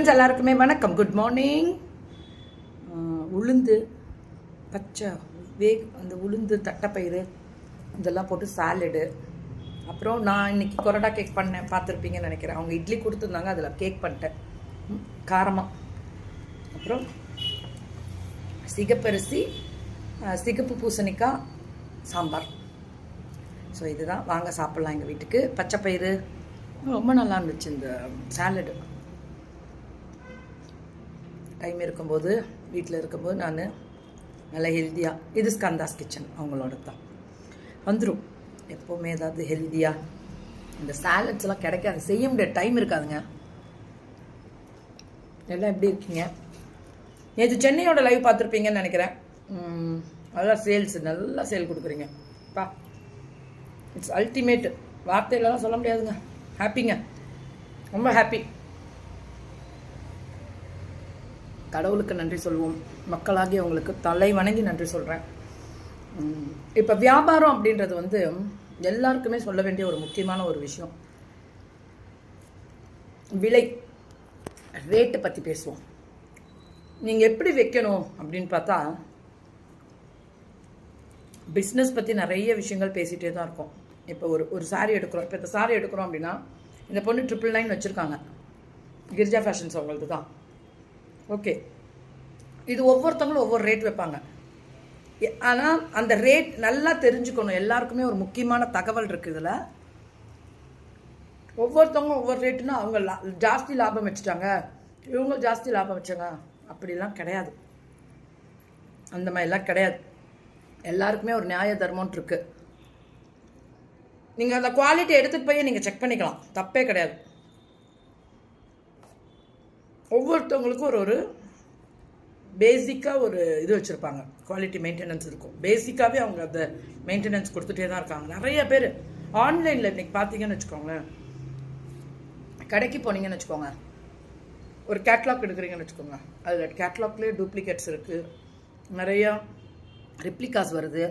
எல்லாருக்குமே வணக்கம். Good morning உளுந்து பச்சை வேக் அந்த உளுந்து தட்டைப்பயிறு இதெல்லாம் போட்டு சாலடு அப்புறம் நான் இன்னைக்கு கொரடா கேக் பண்ணேன் பார்த்துருப்பீங்கன்னு நினைக்கிறேன். அவங்க இட்லி கொடுத்துருந்தாங்க அதில் கேக் பண்ணிட்டேன். காரமாக அப்புறம் சிகப்பரிசி சிகப்பு பூசணிக்காய் சாம்பார். ஸோ இதுதான். வாங்க சாப்பிட்லாம் எங்கள் வீட்டுக்கு. பச்சைப்பயிறு. ரொம்ப நல்லா இருந்துச்சு இந்த சாலடு டைம் இருக்கும்போது வீட்டில் இருக்கும்போது நான் நல்லா ஹெல்த்தியாக இது ஸ்கந்தாஸ் கிச்சன் அவங்களோட தான் வந்துடும் எப்போவுமே ஏதாவது ஹெல்த்தியாக இந்த சாலட்ஸ்லாம் கிடைக்காது. செய்ய முடியாது டைம் இருக்காதுங்க. எல்லாம் எப்படி இருக்கீங்க? நேற்று சென்னையோட லைவ் பார்த்துருப்பீங்கன்னு நினைக்கிறேன். நல்லா சேல்ஸ் நல்லா சேல் கொடுக்குறீங்க. பா. இட்ஸ் அல்டிமேட் வார்த்தையிலலாம் சொல்ல முடியாதுங்க. ஹாப்பிங்க ரொம்ப ஹாப்பி கடவுளுக்கு நன்றி சொல்வோம். மக்களாகிய உங்களுக்கு தலை வணங்கி நன்றி சொல்கிறேன் இப்போ வியாபாரம் அப்படின்றது வந்து எல்லாருக்குமே சொல்ல வேண்டிய ஒரு முக்கியமான ஒரு விஷயம். விலை ரேட்டை பற்றி பேசுவோம். நீங்கள் எப்படி வைக்கணும் அப்படின்னு பார்த்தா பிஸ்னஸ் பற்றி நிறைய விஷயங்கள் பேசிகிட்டே தான் இருக்கோம். இப்போ ஒரு ஒரு saree எடுக்கிறோம். இப்போ இந்த saree எடுக்கிறோம் அப்படின்னா இந்த பொண்ணு ட்ரிபிள் நைன் வச்சுருக்காங்க. கிரிஜா ஃபேஷன்ஸ் அவங்களது தான் ஓகே இது ஒவ்வொருத்தவங்களும் ஒவ்வொரு ரேட் வைப்பாங்க. ஆனால் அந்த ரேட் நல்லா தெரிஞ்சுக்கணும். எல்லாருக்குமே ஒரு முக்கியமான தகவல் இருக்குது இதில். ஒவ்வொருத்தவங்க ஒவ்வொரு ரேட்டுனா அவங்க லா ஜாஸ்தி லாபம் வச்சுட்டாங்க. இவங்க ஜாஸ்தி லாபம் வச்சாங்க. அப்படிலாம் கிடையாது. அந்த மாதிரிலாம் கிடையாது. எல்லாருக்குமே ஒரு நியாய தர்மம்னு இருக்குது நீங்கள் அந்த குவாலிட்டி எடுத்துகிட்டு போய் நீங்கள் செக் பண்ணிக்கலாம். தப்பே கிடையாது. ஒவ்வொருத்தவங்களுக்கும் ஒரு ஒரு பேசிக்காக ஒரு இது வச்சுருப்பாங்க. குவாலிட்டி மெயின்டெனன்ஸ் இருக்கும். பேசிக்காகவே அவங்க அந்த மெயின்டெனன்ஸ் கொடுத்துட்டே தான் இருக்காங்க. நிறைய பேர் ஆன்லைனில் இன்னைக்கு பார்த்தீங்கன்னு வச்சுக்கோங்களேன். கடைக்கு போனீங்கன்னு வச்சுக்கோங்க. ஒரு கேட்லாக் எடுக்கிறீங்கன்னு வச்சுக்கோங்க. அதில் கேட்லாக்லேயே டூப்ளிகேட்ஸ் இருக்குது நிறையா ரிப்ளிகாஸ் வருது.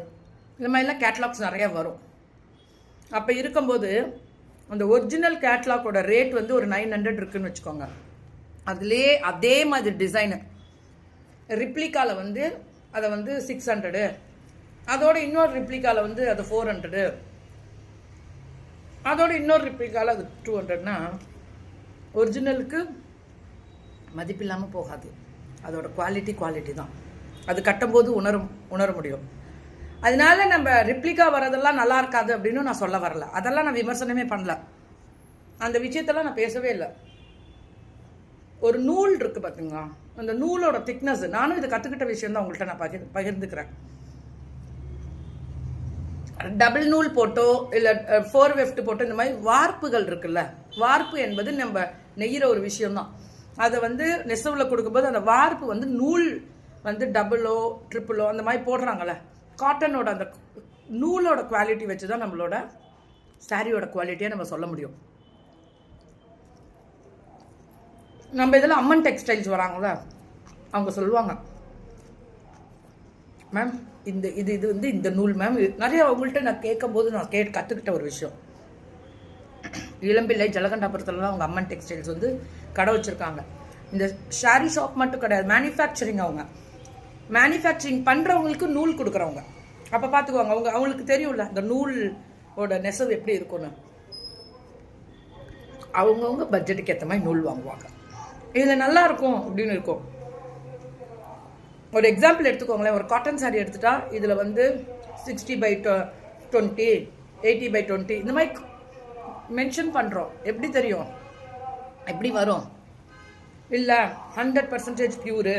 இந்த மாதிரிலாம் கேட்லாக்ஸ் நிறையா வரும். அப்போ இருக்கும்போது அந்த ஒரிஜினல் கேட்லாக்கோட ரேட் வந்து ஒரு நைன் ஹண்ட்ரட் இருக்குன்னு வச்சுக்கோங்க. அதுலேயே அதே மாதிரி டிசைனு ரிப்ளிகாவில் வந்து அதை வந்து சிக்ஸ் ஹண்ட்ரடு அதோட இன்னொரு ரிப்ளிகாவில் வந்து அது ஃபோர் ஹண்ட்ரடு அதோட இன்னொரு ரிப்ளிகாவில் அது டூ ஹண்ட்ரட்னா ஒரிஜினலுக்கு மதிப்பில்லாமல் போகாது. அதோட குவாலிட்டி குவாலிட்டி தான். அது கட்டும்போது உணரும் உணர முடியும். அதனால நம்ம ரிப்ளிகா வரதெல்லாம் நல்லா இருக்காது அப்படின்னு நான் சொல்ல வரல. அதெல்லாம் நான் விமர்சனமே பண்ணல. அந்த விஷயத்தெல்லாம் நான் பேசவே இல்லை. ஒரு நூல் இருக்குது பார்த்துங்க அந்த நூலோட திக்னஸ் நானும் இதை கற்றுக்கிட்ட விஷயம் தான் உங்கள்கிட்ட நான் பகிர் பகிர்ந்துக்கிறேன். டபுள் நூல் போட்டோ இல்லை ஃபோர் வெஃப்ட் போட்டோ இந்த மாதிரி வார்ப்புகள் இருக்குல்ல? வார்ப்பு என்பது நம்ம நெய்கிற ஒரு விஷயம்தான். அதை வந்து நெசவில் கொடுக்கும்போது அந்த வார்ப்பு வந்து நூல் வந்து டபுளோ ட்ரிப்புளோ அந்த மாதிரி போடுறாங்கல்ல? காட்டனோட அந்த நூலோட குவாலிட்டி வச்சு தான் நம்மளோட சாரியோட குவாலிட்டியை நம்ம சொல்ல முடியும். நம்ம இதில் அம்மன் டெக்ஸ்டைல்ஸ் வராங்கள அவங்க சொல்லுவாங்க. மேம் இந்த இது இது வந்து இந்த நூல் மேம் நிறைய அவங்கள்ட்ட நான் கேட்கும்போது நான் கே கற்றுக்கிட்ட ஒரு விஷயம். இளம்பிள்ளை ஜலகண்டாபுரத்துலலாம் அவங்க அம்மன் டெக்ஸ்டைல்ஸ் வந்து கடை வச்சுருக்காங்க. இந்த ஷாரி ஷாப் மட்டும் கிடையாது மேனுஃபேக்சரிங் அவங்க. மேனுஃபேக்சரிங் பண்ணுறவங்களுக்கு நூல் கொடுக்குறவங்க. அப்போ பார்த்துக்குவாங்க அவங்க அவங்களுக்கு தெரியும்ல அந்த நூலோட நெசவு எப்படி இருக்கும்னு. அவங்கவுங்க பட்ஜெட்டுக்கு ஏற்ற மாதிரி நூல் வாங்குவாங்க. இதில் நல்லா இருக்கும் அப்படின்னு இருக்கும். ஒரு எக்ஸாம்பிள் எடுத்துக்கோங்களேன். ஒரு காட்டன் சாரீ எடுத்துட்டா இதில் வந்து sixty by twenty eighty by twenty இந்த மாதிரி மென்ஷன் பண்ணுறோம் எப்படி தெரியும்? எப்படி வரும்? இல்லை hundred percentage pure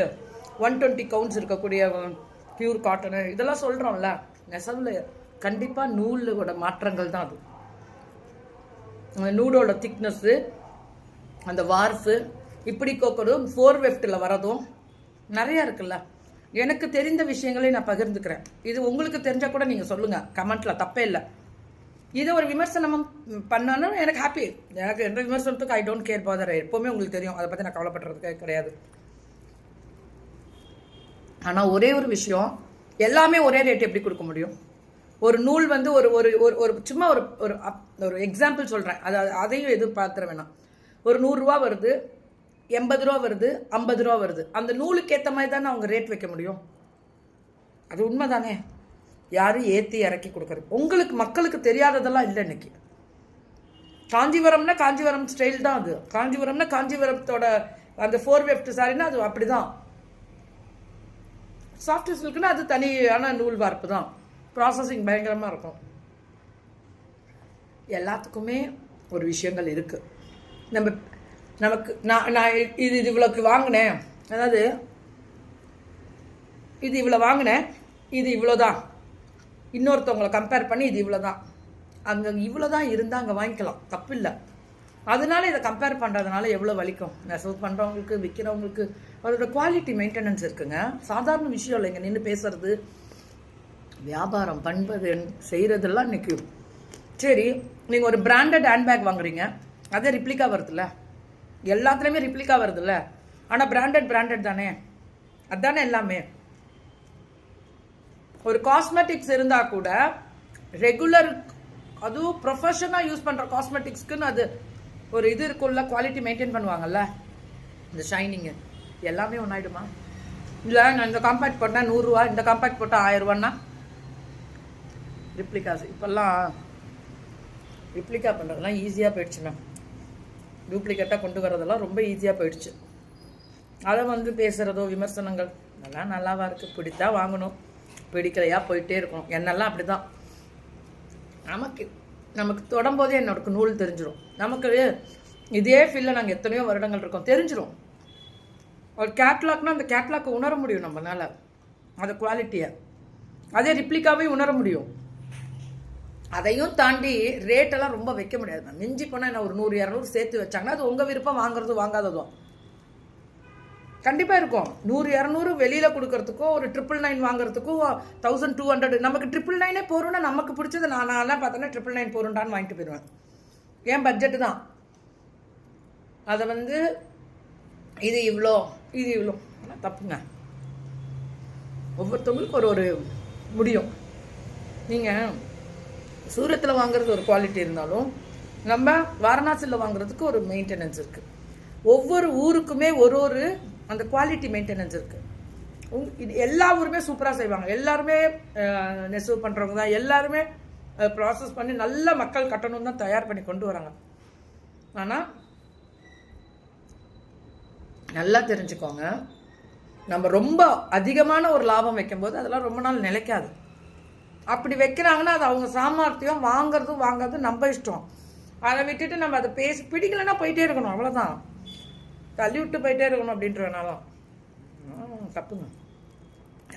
one twenty counts இருக்கக்கூடிய பியூர் காட்டனு இதெல்லாம் சொல்கிறோம்ல நெசவில் கண்டிப்பாக நூலோட மாற்றங்கள் தான் அது. நூலோட திக்னஸ்ஸு அந்த வார்ஃபு இப்படி கோக்கிறதும் ஃபோர் வெஃப்டில் வரதும் நிறையா இருக்குல்ல. எனக்கு தெரிந்த விஷயங்களை நான் பகிர்ந்துக்கிறேன். இது உங்களுக்கு தெரிஞ்சால் கூட நீங்கள் சொல்லுங்கள் கமெண்ட்டில் தப்பே இல்லை. இதை ஒரு விமர்சனம் பண்ணாலும் எனக்கு ஹாப்பி எனக்கு எந்த விமர்சனத்துக்கு ஐ டோன்ட் கேர் பாதர் எப்போவுமே உங்களுக்கு தெரியும். அதை பற்றி நான் கவலைப்படுறதுக்கே கிடையாது. ஆனால் ஒரே ஒரு விஷயம் எல்லாமே ஒரே ரேட் எப்படி கொடுக்க முடியும்? ஒரு நூல் வந்து ஒரு ஒரு ஒரு ஒரு சும்மா ஒரு ஒரு அப்- ஒரு எக்ஸாம்பிள் சொல்கிறேன் அது அது- அதையும் எதுவும் பார்த்துற வேணாம். ஒரு நூறுரூவா வருது. எண்பது ரூபா வருது ஐம்பது ரூபா வருது. அந்த நூலுக்கு ஏற்ற மாதிரி தானே அவங்க ரேட் வைக்க முடியும். அது உண்மை தானே யாரும் ஏற்றி இறக்கி கொடுக்குறது. உங்களுக்கு மக்களுக்கு தெரியாததெல்லாம் இல்லை இன்னைக்கு. காஞ்சிபுரம்னா காஞ்சிபுரம் ஸ்டைல் தான் அது. காஞ்சிபுரம்னா காஞ்சிபுரத்தோட அந்த ஃபோர் வெஃப்ட் சாரின்னா அது அப்படிதான். சாஃப்ட் சில்க்னா அது தனியான நூல் வார்ப்பு தான். ப்ராசஸிங் பயங்கரமாக இருக்கும். எல்லாத்துக்குமே ஒரு விஷயங்கள் இருக்குது நம்ம நமக்கு நான் நான் இது இது இவ்வளோக்கு வாங்கினேன். அதாவது இது இவ்வளோ வாங்கினேன் இது இவ்வளோ தான் இன்னொருத்தவங்களை கம்பேர் பண்ணி இது இவ்வளோ தான் அங்கே இவ்வளோ தான் இருந்தால் அங்கே வாங்கிக்கலாம். தப்பு இல்லை அதனால இதை கம்பேர் பண்ணுறதுனால எவ்வளோ வலிக்கும்? நெசவு பண்ணுறவங்களுக்கு விற்கிறவங்களுக்கு அதோட குவாலிட்டி மெயின்டெனன்ஸ் இருக்குங்க. சாதாரண விஷயம் இல்லை இங்கே நின்று பேசுறது வியாபாரம் பண்பது செய்கிறதெல்லாம் இன்னைக்கு. சரி நீங்கள் ஒரு பிராண்டட் ஹேண்ட்பேக் வாங்குறீங்க. அதே ரிப்ளிகா வருதுல்ல. எல்லாத்துலேயுமே ரிப்ளிகா வருதுல்ல? ஆனால் பிராண்டட் பிராண்டட் தானே? அதுதானே எல்லாமே. ஒரு காஸ்மெட்டிக்ஸ் இருந்தால் கூட ரெகுலர் அதுவும் ப்ரொஃபஷனாக யூஸ் பண்ணுற காஸ்மெட்டிக்ஸ்க்குன்னு அது ஒரு இது இருக்குள்ள குவாலிட்டி மெயின்டைன் பண்ணுவாங்கல்ல? இந்த ஷைனிங்கு எல்லாமே ஒன்றாயிடுமா இல்லை நான் இந்த காம்பேக்ட் போட்டால் நூறுரூவா இந்த காம்பேக்ட் போட்டால் ஆயிரரூவான்னா? ரிப்ளிகாஸ் இப்போல்லாம் ரிப்ளிகா பண்ணுறதுலாம் ஈஸியாக போயிடுச்சுண்ணா. டூப்ளிகேட்டாக கொண்டு வர்றதெல்லாம் ரொம்ப ஈஸியாக போயிடுச்சு. அதை வந்து பேசுகிறதோ விமர்சனங்கள் அதெல்லாம் நல்லாவா இருக்குது பிடித்தா வாங்கணும். பிடிக்கலையா? போயிட்டே இருக்கணும். என்னெல்லாம் அப்படி தான் நமக்கு நமக்கு தொடம்போதே என்னோட நூல் தெரிஞ்சிடும் நமக்கு இதே ஃபீல்டில் நாங்கள் எத்தனையோ வருடங்கள் இருக்கோம். தெரிஞ்சிடும் ஒரு கேட்லாக்னால் அந்த கேட்லாக்கை உணர முடியும் நம்மளால. அந்த குவாலிட்டியை அதே ரிப்ளிக்காகவே உணர முடியும். அதையும் தாண்டி ரேட்டெல்லாம் ரொம்ப வைக்க முடியாது மேம் மிஞ்சி போனால் என்ன ஒரு நூறு இரநூறு சேர்த்து வச்சாங்கன்னா அது உங்கள் விருப்பம் வாங்குறதும் வாங்காததும். கண்டிப்பாக இருக்கும். நூறு இரநூறு வெளியில் கொடுக்கறதுக்கோ ஒரு ட்ரிபிள் நைன் வாங்குறதுக்கும் தௌசண்ட் டூ ஹண்ட்ரட் நமக்கு ட்ரிபிள் நைனே போகிறோன்னா நமக்கு பிடிச்சது நான் நான்லாம் பார்த்தோன்னா ட்ரிபிள் நைன் போகிறோண்டான்னு வாங்கிட்டு போயிடுவேன். ஏன் பட்ஜெட்டு தான்? அதை வந்து இது இவ்வளோ இது இவ்வளோ ஆனால் தப்புங்க. ஒவ்வொருத்தவங்களுக்கும் ஒரு ஒரு முடியும். நீங்கள் சூரத்தில் வாங்குறது ஒரு குவாலிட்டி இருந்தாலும் நம்ம வாரணாசியில் வாங்குறதுக்கு ஒரு மெயின்டெனன்ஸ் இருக்குது ஒவ்வொரு ஊருக்குமே ஒரு ஒரு அந்த குவாலிட்டி மெயின்டெனன்ஸ் இருக்குது உங் இது எல்லா ஊருமே சூப்பராக செய்வாங்க. எல்லாருமே நெசவு பண்ணுறவங்க தான். எல்லாருமே ப்ராசஸ் பண்ணி நல்ல மக்கள் கட்டணும் தான் தயார் பண்ணி கொண்டு வராங்க. ஆனால் நல்லா தெரிஞ்சுக்கோங்க. நம்ம ரொம்ப அதிகமான ஒரு லாபம் வைக்கும்போது அதெல்லாம் ரொம்ப நாள் நிலைக்காது. அப்படி வைக்கிறாங்கன்னா அது அவங்க சாமர்த்தியம் வாங்குறதும் வாங்குறதும் நம்ம இஷ்டம். அதை விட்டுட்டு நம்ம அதை பேசி பிடிக்கலன்னா போயிட்டே இருக்கணும் அவ்வளோதான் தள்ளி விட்டு போயிட்டே இருக்கணும் அப்படின்றனாலும் வேணாலும் தப்புங்க.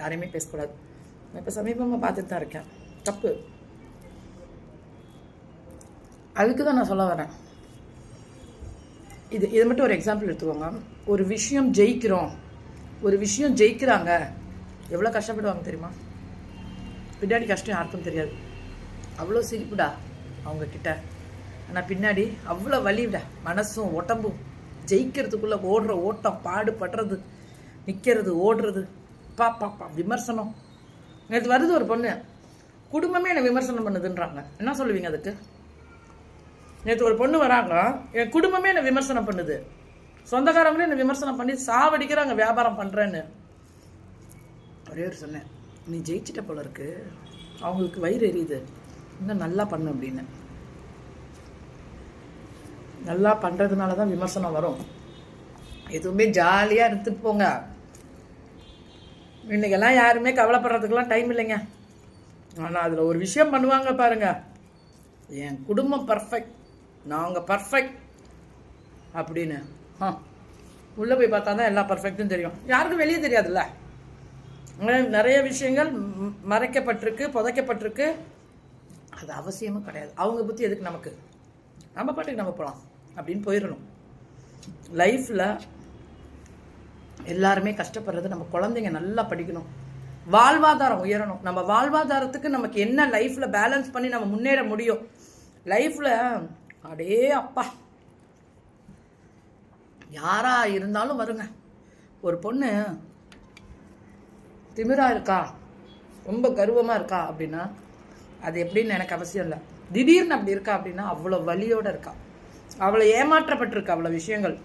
யாரையுமே பேசக்கூடாது. நான் இப்போ சமீபமாக பார்த்துட்டு தான் இருக்கேன். தப்பு. அதுக்கு தான் நான் சொல்ல வரேன். இது இதை மட்டும் ஒரு எக்ஸாம்பிள் எடுத்துக்கோங்க. ஒரு விஷயம் ஜெயிக்கிறோம். ஒரு விஷயம் ஜெயிக்கிறாங்க. எவ்வளோ கஷ்டப்படுவாங்க தெரியுமா? பின்னாடி கஷ்டம் யாருக்கும் தெரியாது. அவ்வளோ சிரிப்புடா அவங்கக்கிட்ட ஆனால் பின்னாடி அவ்வளோ வலிடா மனசும் உடம்பும். ஜெயிக்கிறதுக்குள்ளே ஓடுற ஓட்டம் பாடுபடுறது நிற்கிறது ஓடுறது. பா பா விமர்சனம். நேற்று வருது ஒரு பொண்ணு. குடும்பமே என்னை விமர்சனம் பண்ணுதுன்றாங்க. என்ன சொல்லுவீங்க அதுக்கு? நேற்று ஒரு பொண்ணு வராங்க என் குடும்பமே என்னை விமர்சனம் பண்ணுது. சொந்தக்காரங்களே என்னை விமர்சனம் பண்ணி சாவடிக்கிறாங்க வியாபாரம் பண்ணுறேன்னு ஒரே ஒரு சொன்னேன். நீ ஜெயிச்சிட்ட போல இருக்கு. அவங்களுக்கு வயிறு எரியுது. இன்னும் நல்லா பண்ணு அப்படின்னு. நல்லா பண்ணுறதுனால தான் விமர்சனம் வரும். எதுவுமே ஜாலியாக எடுத்துட்டு போங்க. இன்னைக்கெல்லாம் யாருமே கவலைப்படுறதுக்கெல்லாம் டைம் இல்லைங்க. ஆனால் அதில் ஒரு விஷயம் பண்ணுவாங்க பாருங்கள் என் குடும்பம் பர்ஃபெக்ட் நாங்கள் பர்ஃபெக்ட் அப்படின்னு. ஆ உள்ளே போய் பார்த்தா தான் எல்லா பர்ஃபெக்ட்டும் தெரியும். யாருக்கும் வெளியே தெரியாதுல்ல? நிறைய விஷயங்கள் மறைக்கப்பட்டிருக்கு புதைக்கப்பட்டிருக்கு. அது அவசியமும் கிடையாது. அவங்க புத்தி எதுக்கு நமக்கு? நம்ம பாட்டுக்கு நம்ம போகலாம் அப்படின்னு போயிடணும். லைஃப்பில் எல்லாருமே கஷ்டப்படுறது நம்ம குழந்தைங்க நல்லா படிக்கணும். வாழ்வாதாரம் உயரணும். நம்ம வாழ்வாதாரத்துக்கு நமக்கு என்ன லைஃப்பில் பேலன்ஸ் பண்ணி நம்ம முன்னேற முடியும்? லைஃப்பில் அடே அப்பா. யாராக இருந்தாலும் வருங்க. ஒரு பொண்ணு திமிரா இருக்கா? ரொம்ப கர்வமாக இருக்கா அப்படின்னா அது எப்படின்னு எனக்கு அவசியம் இல்லை. திடீர்னு அப்படி இருக்கா அப்படின்னா அவ்வளோ வலியோடு இருக்கா. அவளை ஏமாற்றப்பட்டிருக்கா அவ்வளோ விஷயங்கள்.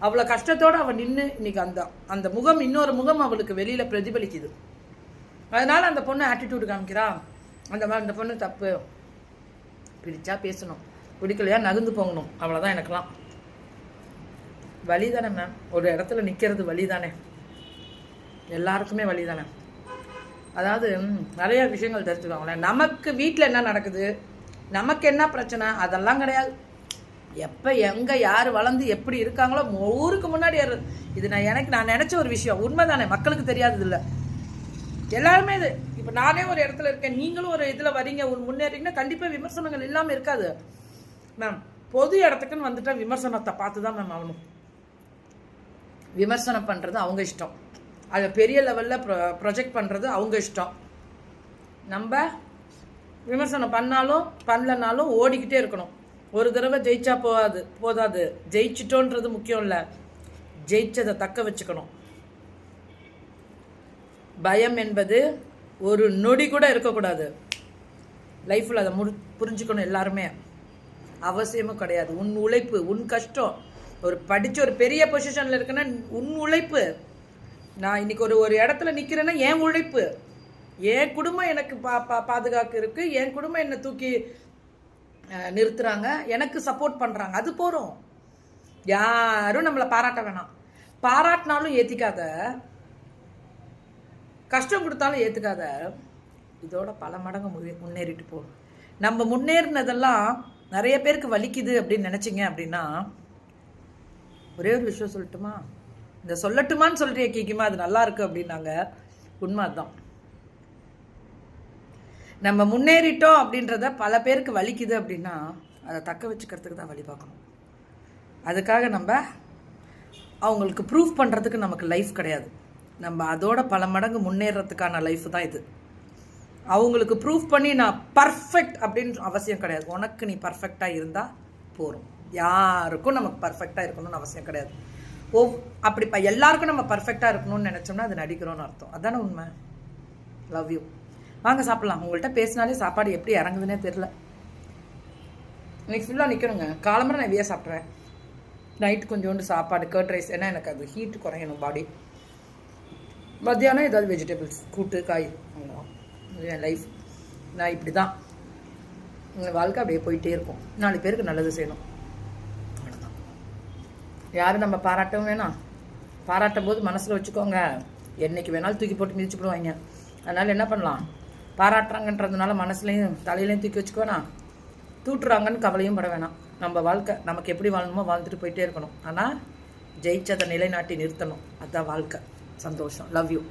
அவ்வளோ கஷ்டத்தோடு அவள் நின்று இன்னைக்கு அந்த அந்த முகம் இன்னொரு முகம் அவளுக்கு வெளியில் பிரதிபலிக்குது. அதனால் அந்த பொண்ணு ஆட்டிடியூடு காமிக்கிறா. அந்த மாதிரி அந்த பொண்ணு தப்பு. பிடிச்சா பேசணும். பிடிக்கலையா நகர்ந்து போகணும். அவ்வளோதான் எனக்கெல்லாம். வழி தானே மேம் ஒரு இடத்துல நிற்கிறது வழி தானே எல்லாருக்குமே வழி தானே அதாவது நிறைய விஷயங்கள் தெரிஞ்சுக்கோங்களேன். நமக்கு வீட்டில் என்ன நடக்குது? நமக்கு என்ன பிரச்சனை? அதெல்லாம் கிடையாது. எப்போ எங்கே யார் வளர்ந்து எப்படி இருக்காங்களோ ஊருக்கு முன்னாடி இது நான் எனக்கு நான் நினச்ச ஒரு விஷயம். உண்மை தானே மக்களுக்கு தெரியாதது இல்லை. எல்லாருமே இது. இப்போ நானே ஒரு இடத்துல இருக்கேன். நீங்களும் ஒரு இதில் வரீங்க ஒரு முன்னேறீங்கன்னா கண்டிப்பாக விமர்சனங்கள் இல்லாமல் இருக்காது. மேம் பொது இடத்துக்குன்னு வந்துட்டால் விமர்சனத்தை பார்த்து தான் மேம் ஆகணும். விமர்சனம் பண்ணுறது அவங்க இஷ்டம். அதை பெரிய லெவலில் ப்ரொ ப்ரொஜெக்ட் பண்ணுறது அவங்க இஷ்டம். நம்ம விமர்சனம் பண்ணாலும் பண்ணலனாலும் ஓடிக்கிட்டே இருக்கணும். ஒரு தடவை ஜெயிச்சா போகாது போதாது. ஜெயிச்சிட்டோன்றது முக்கியம் இல்லை. ஜெயிச்சதை தக்க வச்சுக்கணும். பயம் என்பது ஒரு நொடி கூட இருக்கக்கூடாது. லைஃப்பில் அதை முடி புரிஞ்சுக்கணும் எல்லாருமே. அவசியமும் கிடையாது. உன் உழைப்பு உன் கஷ்டம். ஒரு படித்து ஒரு பெரிய பொசிஷனில் இருக்குன்னா உன் உழைப்பு நான் இன்னைக்கு ஒரு ஒரு இடத்துல நிற்கிறேன்னா என் உழைப்பு. என் குடும்பம் எனக்கு பா பா பாதுகாக்கு இருக்குது என் குடும்பம் என்னை தூக்கி நிறுத்துகிறாங்க நிறுத்துறாங்க. எனக்கு சப்போர்ட் பண்ணுறாங்க அது போகிறோம் யாரும் நம்மளை பாராட்ட வேணாம். பாராட்டினாலும் ஏற்றிக்காத கஷ்டம் கொடுத்தாலும் ஏற்றுக்காத இதோட பல மடங்கு முன்னேறிட்டு போகும் நம்ம முன்னேறினதெல்லாம் நிறைய பேருக்கு வலிக்குது அப்படின்னு நினச்சிங்க அப்படின்னா ஒரே ஒரு விஷயம் சொல்லட்டுமா? இந்த சொல்லட்டுமான்னு சொல்றிய கேக்குமா? அது நல்லா இருக்கு அப்படின்னாங்க. உண்மை அதுதான் நம்ம முன்னேறிட்டோம் அப்படின்றத பல பேருக்கு வலிக்குது அப்படின்னா அதை தக்க வச்சுக்கிறதுக்கு தான் வழி பார்க்கணும். அதுக்காக நம்ம அவங்களுக்கு ப்ரூவ் பண்ணுறதுக்கு நமக்கு லைஃப் கிடையாது. நம்ம அதோட பல மடங்கு முன்னேறத்துக்கான லைஃப் தான் இது. அவங்களுக்கு ப்ரூவ் பண்ணி நான் பர்ஃபெக்ட் அப்படின்னு அவசியம் கிடையாது. உனக்கு நீ பர்ஃபெக்டாக இருந்தால் போதும். யாருக்கும் நமக்கு பர்ஃபெக்டாக இருக்கணும்னு அவசியம் கிடையாது. ஒவ் அப்படி எல்லாருக்கும் நம்ம பர்ஃபெக்டாக இருக்கணும்னு நினச்சோம்னா அது நடிக்கிறோம்னு அர்த்தம். அதானே உண்மை? லவ் யூ வாங்க சாப்பிட்லாம். உங்கள்கிட்ட பேசினாலே சாப்பாடு எப்படி இறங்குதுன்னே தெரில இன்னைக்கு ஃபுல்லாக நிற்கணுங்க காலம்பரம் நான் சாப்பிட்றேன். நைட் கொஞ்சோண்டு சாப்பாடு கர்ட் ரைஸ் ஏன்னா எனக்கு அது ஹீட் குறையணும் பாடி மத்தியானம் ஏதாவது வெஜிடபிள்ஸ் கூட்டு காய். என் லைஃப் நான் இப்படி தான் எங்கள் வாழ்க்கை அப்படியே போயிட்டே இருக்கும். நாலு பேருக்கு நல்லது செய்யணும். யாரும் நம்ம பாராட்டவும் வேணாம் பாராட்டும் போது மனசில் வச்சுக்கோங்க. என்றைக்கு வேணாலும் தூக்கி போட்டு மிதிச்சு போடுவாங்க. அதனால் என்ன பண்ணலாம்? பாராட்டுறாங்கன்றதுனால மனசுலையும் தலையிலையும் தூக்கி வச்சுக்க வேணாம் தூட்டுறாங்கன்னு கவலையும் பட வேணாம். நம்ம வாழ்க்கை நமக்கு எப்படி வாழணுமோ வாழ்ந்துட்டு போயிட்டே இருக்கணும். ஆனால் ஜெயிச்சதை நிலைநாட்டி நிறுத்தணும். அதுதான் வாழ்க்கை. சந்தோஷம். Love you